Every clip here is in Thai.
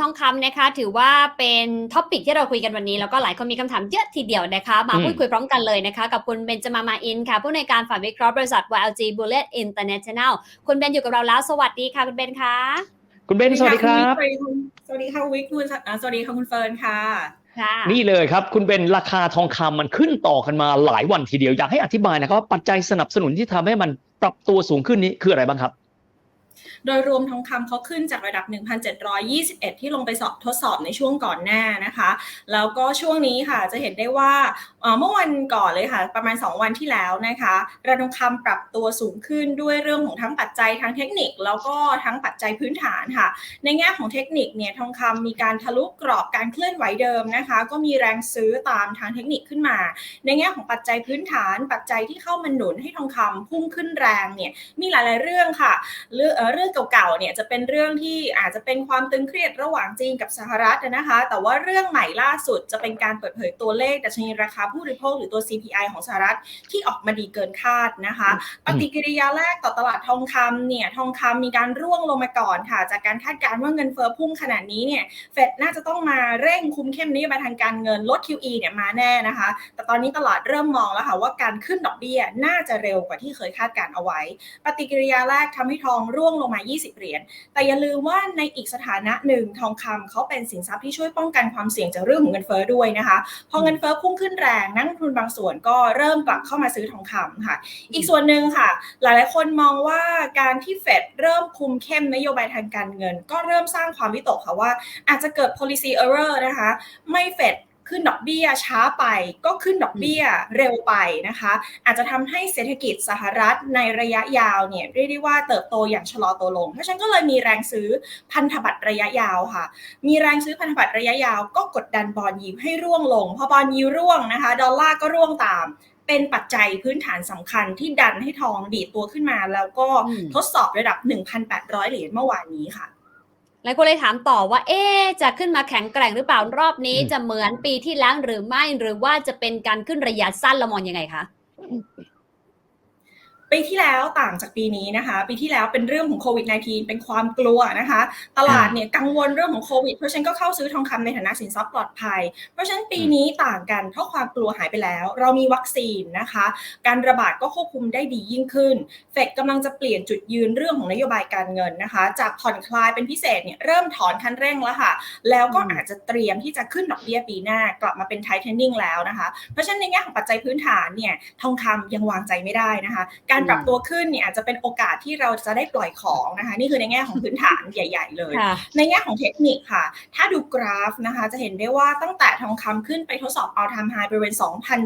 ทองคำนะคะถือว่าเป็นท็อปิกที่เราคุยกันวันนี้ แล้วก็หลายคนมีคำถามเยอะทีเดียวนะคะ มาอืมพูดคุยพร้อมกันเลยนะคะ กับคุณเบนจมามาอินค่ะ ผู้ในวยการฝ่ายวิเคราะห์บริษัท YLG Bullet International คุณเบนอยู่กับเราแล้ว สวัสดีค่ะ คุณเบนคะคุณเบนสวัสดีครับ สวัสดีค่ะคุณวิกคุณอ่าสวัสดีค่ะคุณเฟิร์นค่ะค่ะนี่เลยครับ คุณเบนราคาทองคำมันขึ้นต่อกันมาหลายวันทีเดียวอยากให้อธิบายนะครับว่าปัจจัยสนับสนุนที่ทำให้มันปรับตัวสูงขึ้นนี้คืออะไรบ้างครับ โดยรวมทองคำเขาขึ้นจากระดับ 1,721 ที่ลงไปสอบทดสอบในช่วงก่อนหน้านะคะ แล้วก็ช่วงนี้ค่ะจะเห็นได้ว่าเมื่อวันก่อนเลยค่ะ ประมาณ 2 วันที่แล้วนะคะราคาทองคำปรับตัวสูงขึ้นด้วยเรื่องของทั้งปัจจัยทางเทคนิค แล้วก็ทั้งปัจจัยพื้นฐานค่ะ ในแง่ของเทคนิคเนี่ยทองคำมีการทะลุกรอบการเคลื่อนไหวเดิมนะคะ ก็มีแรงซื้อตามทางเทคนิคขึ้นมา ในแง่ของปัจจัยพื้นฐาน ปัจจัยที่เข้ามาหนุนให้ทองคำพุ่งขึ้นแรงเนี่ยมีหลาย ๆ เรื่องค่ะเรื่องเอ่อเรื่องเก่าๆเนี่ยจะเป็นเรื่องที่อาจจะเป็นความตึงเครียดระหว่างจีนกับสหรัฐนะคะ แต่ว่าเรื่องใหม่ล่าสุดจะเป็นการเปิดเผยตัวเลขดัชนีราคาผู้บริโภคหรือตัว CPI ของสหรัฐที่ออกมาดีเกินคาดนะคะ ปฏิกิริยาแรกต่อตลาดทองคำเนี่ยทองคำมีการร่วงลงมาก่อนค่ะ จากการคาดการณ์ว่าเงินเฟ้อพุ่งขนาดนี้เนี่ยเฟดน่าจะต้องมาเร่งคุมเข้มนโยบายทางการเงินลด QE เนี่ยมาแน่นะคะ แต่ตอนนี้ตลาดเริ่มมองแล้วค่ะว่าการขึ้นดอกเบี้ยน่าจะเร็วกว่าที่เคยคาดการณ์เอาไว้ ปฏิกิริยาแรกทำให้ทองร่วงงลงมา 20 เหรียญ แต่อย่าลืมว่าในอีกสถานะหนึ่งทองคำเขาเป็นสินทรัพย์ที่ช่วยป้องกันความเสี่ยงจากเรื่องของเงินเฟ้อด้วยนะคะ พอเงินเฟ้อพุ่งขึ้นแรงนักลงทุนบางส่วนก็เริ่มกลับเข้ามาซื้อทองคำค่ะ อีกส่วนหนึ่งค่ะ หลายๆคนมองว่าการที่เฟดเริ่มคุมเข้มนโยบายทางการเงิน ก็เริ่มสร้างความวิตกค่ะว่า อาจจะเกิด policy error นะคะ ไม่เฟด ขึ้นดอกเบี้ยช้าไปก็ขึ้นดอกเบี้ยเร็วไปนะคะ อาจจะทำให้เศรษฐกิจสหรัฐในระยะยาวเนี่ยเรียกได้ว่าเติบโตอย่างชะลอตัวลง เพราะฉะนั้นก็เลยมีแรงซื้อพันธบัตรระยะยาวค่ะ มีแรงซื้อพันธบัตรระยะยาวก็กดดันบอลยิวให้ร่วงลง พอบอลยิวร่วงนะคะ ดอลลาร์ก็ร่วงตามเป็นปัจจัยพื้นฐานสำคัญที่ดันให้ทองดีดตัวขึ้นมา แล้วก็อืมทดสอบระดับ 1,800 เหรียญเมื่อวานนี้ค่ะ หลายคนเลยถามต่อว่า เอ๊ะจะขึ้นมาแข็งแกร่งหรือเปล่ารอบนี้อืมจะเหมือนปีที่แล้วหรือไม่หรือว่าจะเป็นการขึ้นระยะสั้นเรามองยังไงคะ ปีที่แล้วต่างจากปีนี้นะคะ ปีที่แล้วเป็นเรื่องของโควิด -19 เป็นความกลัวนะคะ ตลาดเนี่ยกังวลเรื่องของโควิด เพราะฉะนันก็เข้าซื้อทองคำในฐานะสินทรัพย์ปลอดภัย เพราะฉะนั้นปีนี้ต่างกันเพราะความกลัวหายไปแล้ว เรามีวัคซีนนะคะ การระบาดก็ควบคุมได้ดียิ่งขึ้น เฟดกำลังจะเปลี่ยนจุดยืนเรื่องของนโยบายการเงินนะคะ จากผ่อนคลายเป็นพิเศษเนี่ยเริ่มถอนคันเร่งแล้วค่ะ แล้วก็อืมอาจจะเตรียมที่จะขึ้นดอกเบี้ยปีหน้ากลับมาเป็นไทเทนนิ่งแล้วนะคะ เพราะฉะนั้นในแง่ของปัจจัยพื้นฐานเนี่ยทองคำยังวางใจไม่ได้นะคะการปรับตัวขึ้นเนี่ยอาจจะเป็นโอกาสที่เราจะได้ปล่อยของนะคะนี่คือในแง่ของพื้นฐานใหญ่ ๆ เลยค่ะในแง่ของเทคนิคค่ะ ถ้าดูกราฟนะคะ จะเห็นได้ว่าตั้งแต่ทองคำขึ้นไปทดสอบ all time high บริเวณ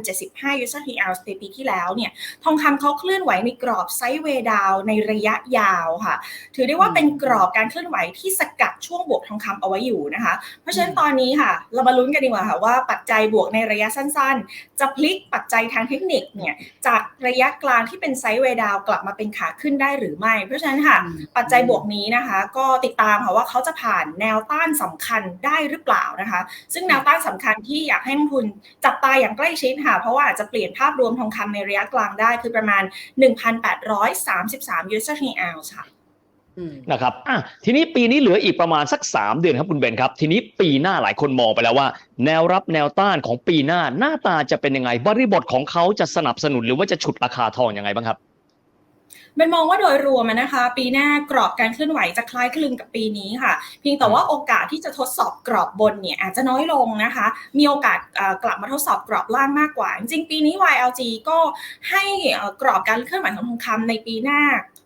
2,075 USD ounce ในปีที่แล้วเนี่ยทองคำเขาเคลื่อนไหวในกรอบไซด์เวย์ดาวในระยะยาวค่ะ ถือได้ว่าเป็นกรอบการเคลื่อนไหวที่สกัดช่วงบวกทองคำเอาไว้อยู่นะคะ เพราะฉะนั้นตอนนี้ค่ะ เรามาลุ้นกันดีกว่าค่ะว่าปัจจัยบวกในระยะสั้นๆ จะพลิกปัจจัยทางเทคนิคเนี่ยจากระยะกลางที่เป็นไซด์เวย์ดาวกลับมาเป็นขาขึ้นได้หรือไม่ เพราะฉะนั้นค่ะ ปัจจัยบวกนี้นะคะ ก็ติดตามค่ะว่าเขาจะผ่านแนวต้านสำคัญได้หรือเปล่านะคะ ซึ่งแนวต้านสำคัญที่อยากให้นักลงทุนจับตาอย่างใกล้ชิดค่ะ เพราะว่าอาจจะเปลี่ยนภาพรวมทองคำในระยะกลางได้คือประมาณ 1,833 USD ounce ค่ะอืมนะครับอะทีนี้ปีนี้เหลืออีกประมาณสัก 3 เดือนครับคุณเบนครับ ทีนี้ปีหน้าหลายคนมองไปแล้วว่า แนวรับแนวต้านของปีหน้าหน้าตาจะเป็นยังไง บริบทของเขาจะสนับสนุนหรือว่าจะฉุดราคาทองยังไงบ้างครับ เป็นมองว่าโดยรวมอะนะคะ ปีหน้ากรอบการเคลื่อนไหวจะคล้ายคลึงกับปีนี้ค่ะ เพียงแต่ว่าโอกาสที่จะทดสอบกรอบบนเนี่ยอาจจะน้อยลงนะคะ มีโอกาสเอ่อกลับมาทดสอบกรอบล่างมากกว่า จริงๆปีนี้ YLG ก็ให้เอ่อกรอบการเคลื่อนไหวของทองคำในปีหน้า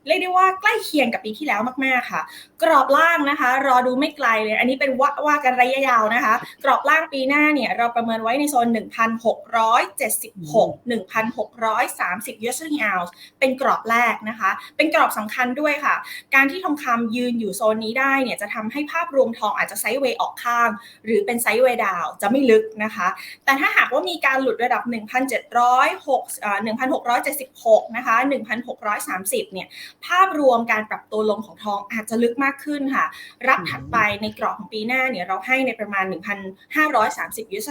เรียกได้ว่าใกล้เคียงกับปีที่แล้วมากๆค่ะ กรอบล่างนะคะ รอดูไม่ไกลเลย อันนี้เป็นว่าว่ากันระยะยาวนะคะ กรอบล่างปีหน้าเนี่ยเราประเมินไว้ในโซน 1,676 1,630 USD ounce เป็นกรอบแรกนะคะ เป็นกรอบสำคัญด้วยค่ะ การที่ทองคำยืนอยู่โซนนี้ได้เนี่ยจะทำให้ภาพรวมทองอาจจะไซด์เวย์ออกข้าง หรือเป็นไซด์เวย์ดาวจะไม่ลึกนะคะ แต่ถ้าหากว่ามีการหลุดระดับ 1,706-1,676 นะคะ 1,630 เนี่ยภาพรวมการปรับตัวลงของทองอาจจะลึกมากขึ้นค่ะ รับถัดไปในกรอบของปีหน้าเนี่ยเราให้ในประมาณ 1,530ยูสเ r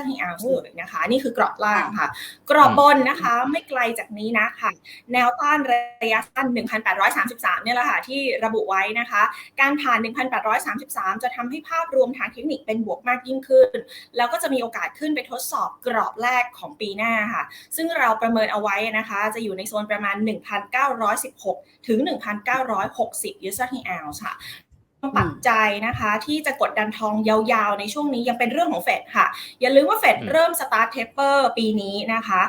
อร์เลยนะคะ นี่คือกรอบล่างค่ะ กรอบบนนะคะไม่ไกลจากนี้นะค่ะแนวต้านระยะสั้น 1,833 เนี่ยแหละค่ะที่ระบุไว้นะคะ การผ่าน 1,833 จะทำให้ภาพรวมทางเทคนิคเป็นบวกมากยิ่งขึ้น แล้วก็จะมีโอกาสขึ้นไปทดสอบกรอบแรกของปีหน้าค่ะ ซึ่งเราประเมินเอาไว้นะคะ จะอยู่ในโซนประมาณ 1,916 ถึง1,960ยูสเ r อร์ค่ะ ปัจจัยนะคะ ที่จะกดดันทองยาวๆ ในช่วงนี้ยังเป็นเรื่องของเฟดค่ะ อย่าลืมว่าเฟดอืมเริ่มสตาร์ทเทปเปอร์ปีนี้นะคะ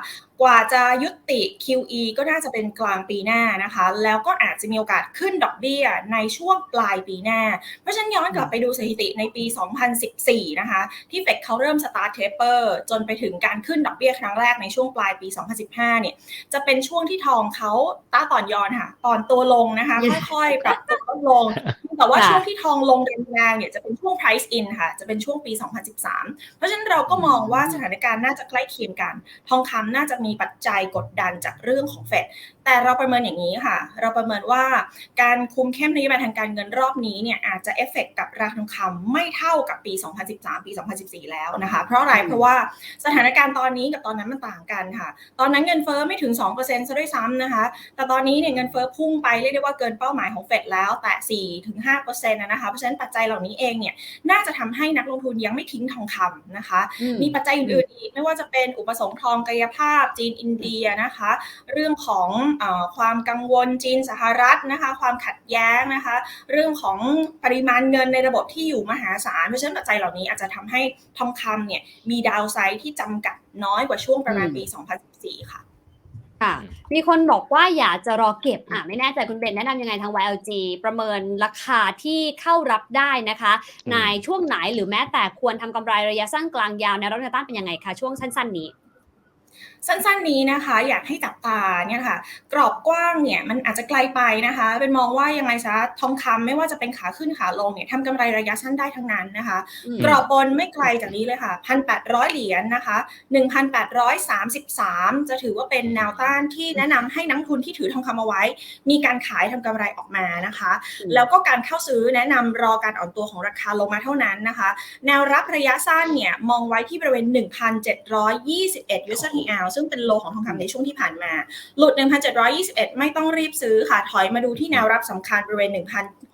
กว่าจะยุติ QE ก็น่าจะเป็นกลางปีหน้านะคะ แล้วก็อาจจะมีโอกาสขึ้นดอกเบี้ยในช่วงปลายปีหน้า เพราะฉะนั้นย้อนกลับไปดูสถิติในปี 2014 นะคะ ที่เฟดเขาเริ่มสตาร์ทเทปเปอร์จนไปถึงการขึ้นดอกเบี้ยครั้งแรกในช่วงปลายปี 2015 เนี่ย จะเป็นช่วงที่ทองเขาต้าต่อนยอนค่ะอ่อนตัวลงนะคะ ค่อยๆ ปรับตัวลดลง แต่ว่าค่ะช่วงที่ทองลงแรงๆเนี่ยจะเป็นช่วง price in ค่ะ จะเป็นช่วงปี 2013 เพราะฉะนั้นเราก็มองว่าสถานการณ์น่าจะใกล้เคียงกัน ทองคำน่าจะมีปัจจัยกดดันจากเรื่องของเฟดแต่เราประเมินอย่างนี้ค่ะ เราประเมินว่าการคุมเข้มนโยบายทางการเงินรอบนี้เนี่ยอาจจะเอฟเฟกกับราคาทองคำไม่เท่ากับปี 2013 ปี 2014 แล้วนะคะ เพราะอะไรอืมเพราะว่าสถานการณ์ตอนนี้กับตอนนั้นมันต่างกันค่ะ ตอนนั้นเงินเฟ้อไม่ถึง 2%ซะด้วยซ้ำนะคะ แต่ตอนนี้เนี่ยเงินเฟ้อพุ่งไปเรียกได้ว่าเกินเป้าหมายของเฟดแล้วแต่4ถึง5%นะคะเพราะฉะนั้นปัจจัยเหล่านี้เองเนี่ยน่าจะทำให้นักลงทุนยังไม่ทิ้งทองคำนะคะอืมีปัจจัยอื่นๆอีกไม่ว่าจะเป็นอุปสงค์ทองกายภาพจีนอินเดียนะคะ เรื่องของเออความกังวลจีนสหรัฐนะคะ ความขัดแย้งนะคะ เรื่องของปริมาณเงินในระบบที่อยู่มหาศาลเพราะฉะนั้นปัจจัยเหล่านี้อาจจะทำให้ทองคำเนี่ยมีดาวไซด์ที่จำกัดน้อยกว่าช่วงประมาณปี 2014 ค่ะ ค่ะ มีคนบอกว่าอยากจะรอเก็บอะไม่แน่ใจคุณเบนแนะนำยังไงทาง YLG ประเมินราคาที่เข้ารับได้นะคะอืมในช่วงไหนหรือแม้แต่ควรทำกำไรระยะสั้นกลางยาวในรับแนวต้านเป็นยังไงคะช่วงสั้นๆนี้ สั้นๆนี้นะคะ อยากให้จับตาเนี่ยค่ะ กรอบกว้างเนี่ยมันอาจจะไกลไปนะคะ เป็นมองว่ายังไงซะทองคำไม่ว่าจะเป็นขาขึ้นขาลงเนี่ยทำกำไรระยะสั้นได้ทั้งนั้นนะคะอืมกรอบบนไม่ไกลจากนี้เลยค่ะ1,800เหรียญนะคะ1,833จะถือว่าเป็นแนวต้านที่แนะนำให้นักทุนที่ถือทองคำเอาไว้ มีการขายทำกำไรออกมานะคะอืมแล้วก็การเข้าซื้อแนะนำรอการอ่อนตัวของราคาลงมาเท่านั้นนะคะ แนวรับระยะสั้นเนี่ยมองไว้ที่บริเวณ1,721 USDR ซึ่ซึ่งเป็นโลของทองคำในช่วงที่ผ่านมา หลุด 1,721 ไม่ต้องรีบซื้อค่ะ ถอยมาดูที่แนวรับสำคัญบริเวณ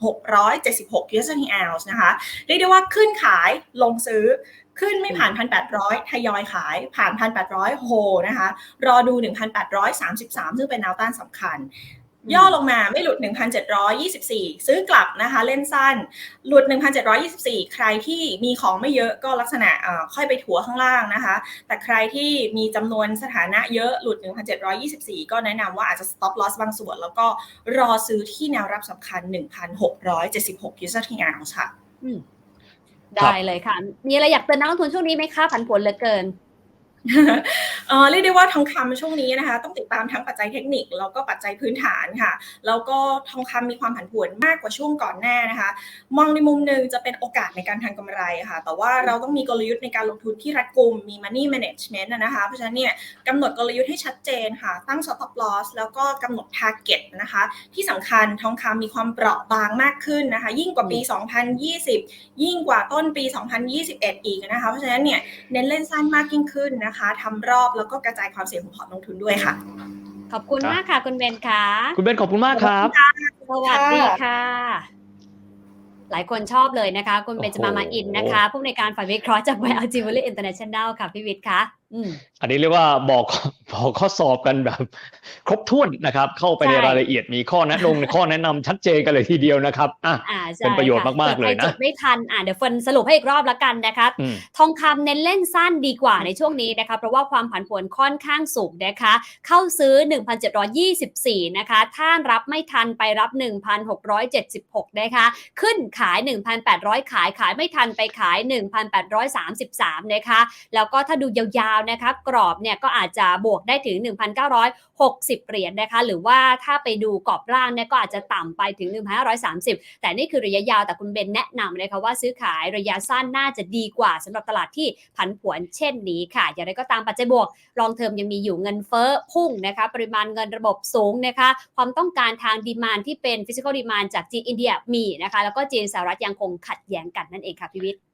1,676 US PR นะคะเรียกได้ว่าขึ้นขายลงซื้อขึ้นไม่ผ่าน 1,800 ทยอยขายผ่าน 1,800 โฮนะคะ รอดู 1,833 ซึ่งเป็นแนวต้านสำคัญ ย่อลงมาไม่หลุด 1,724 ซื้อกลับนะคะ เล่นสั้น หลุด 1,724 ใครที่มีของไม่เยอะก็ลักษณะค่อยไปถัวข้างล่างนะคะ แต่ใครที่มีจำนวนสถานะเยอะหลุด 1,724 ก็แนะนำว่าอาจจะ stop loss บางส่วน แล้วก็รอซื้อที่แนวรับสำคัญ 1,676 user TR ค่ะอืมได้เลยค่ะ มีอะไรอยากเตือนนักลงทุนช่วงนี้ไหมคะผันผวนเหลือเกิน เอ่อเรียกได้ว่าทองคำช่วงนี้นะคะ ต้องติดตามทั้งปัจจัยเทคนิคแล้วก็ปัจจัยพื้นฐานค่ะ แล้วก็ทองคำมีความผันผวนมากกว่าช่วงก่อนหน้านะคะ มองในมุมหนึ่งจะเป็นโอกาสในการทำกำไรค่ะ แต่ว่าเราต้องมีกลยุทธ์ในการลงทุนที่รัดกุมมี money management นะนะคะ เพราะฉะนั้นเนี่ยกำหนดกลยุทธ์ให้ชัดเจนค่ะ ตั้ง stop loss แล้วก็กำหนด target นะคะ ที่สำคัญทองคำมีความเปราะบางมากขึ้นนะคะ ยิ่งกว่าปี 2020 ยิ่งกว่าต้นปี 2021 อีกนะคะ เพราะฉะนั้นเนี่ยเน้นเล่นสั้นมากยิ่งขึ้นนะคะทำรอบแล้วก็กระจายความเสี่ยงของพอร์ตลงทุนด้วยค่ะ ขอบคุณครับมากค่ะ คุณเบนค่ะ คุณเบนขอบคุณมากครับ สวัสดีค่ะ หลายคนชอบเลยนะคะ คุณเบนจมามาอินนะคะผู้ในวยการฝ่ายวิเคราะห์จาก YLG v a l l y International ค่ะพี่วิทย์คะ อืมอันนี้เรียกว่าบอกบอกข้อสอบกันแบบ ครบถ้วนนะครับ เข้าไปในใช่รายละเอียดมีข้อแนะนงข้อแนะนำชัดเจนกันเลยทีเดียวนะครับอะอ่าใช่เป็นประโยชน์ค่มากๆเลยนะผื่อใครจดไม่ทันอ่าเดี๋ยวเฟิร์นสรุปให้อีกรอบละกันนะคะอืมทองคำเน้นเล่นสั้นดีกว่าในช่วงนี้นะคะเพราะว่าความผันผวนค่อนข้างสูงนะคะ เข้าซื้อ 1,724 นะคะ ถ้ารับไม่ทันไปรับ 1,676 นะคะ ขึ้นขาย 1,800 ขายขายไม่ทันไปขาย 1,833 นะคะ แล้วก็ถ้าดูยาวๆนะคะกรอบเนี่ยก็อาจจะบวกได้ถึง 1,960 เหรียญนะคะหรือว่าถ้าไปดูกรอบล่างเนี่ยก็อาจจะต่ำไปถึง 1,530 แต่นี่คือระยะยาวแต่คุณเบนแนะนำเลยค่ะว่าซื้อขายระยะสั้นน่าจะดีกว่าสำหรับตลาดที่ผันผวนเช่นนี้ค่ะ อย่างไรก็ตามปัจจัยบวกลองเทอมยังมีอยู่เงินเฟ้อพุ่งนะคะปริมาณเงินระบบสูงนะคะความต้องการทางดีมานที่เป็นฟิสิกอลดีมานจากจีนอินเดียมีนะคะแล้วก็จีนสหรัฐยังคงขัดแย้งกันนั่นเองค่ะพี่วิทย์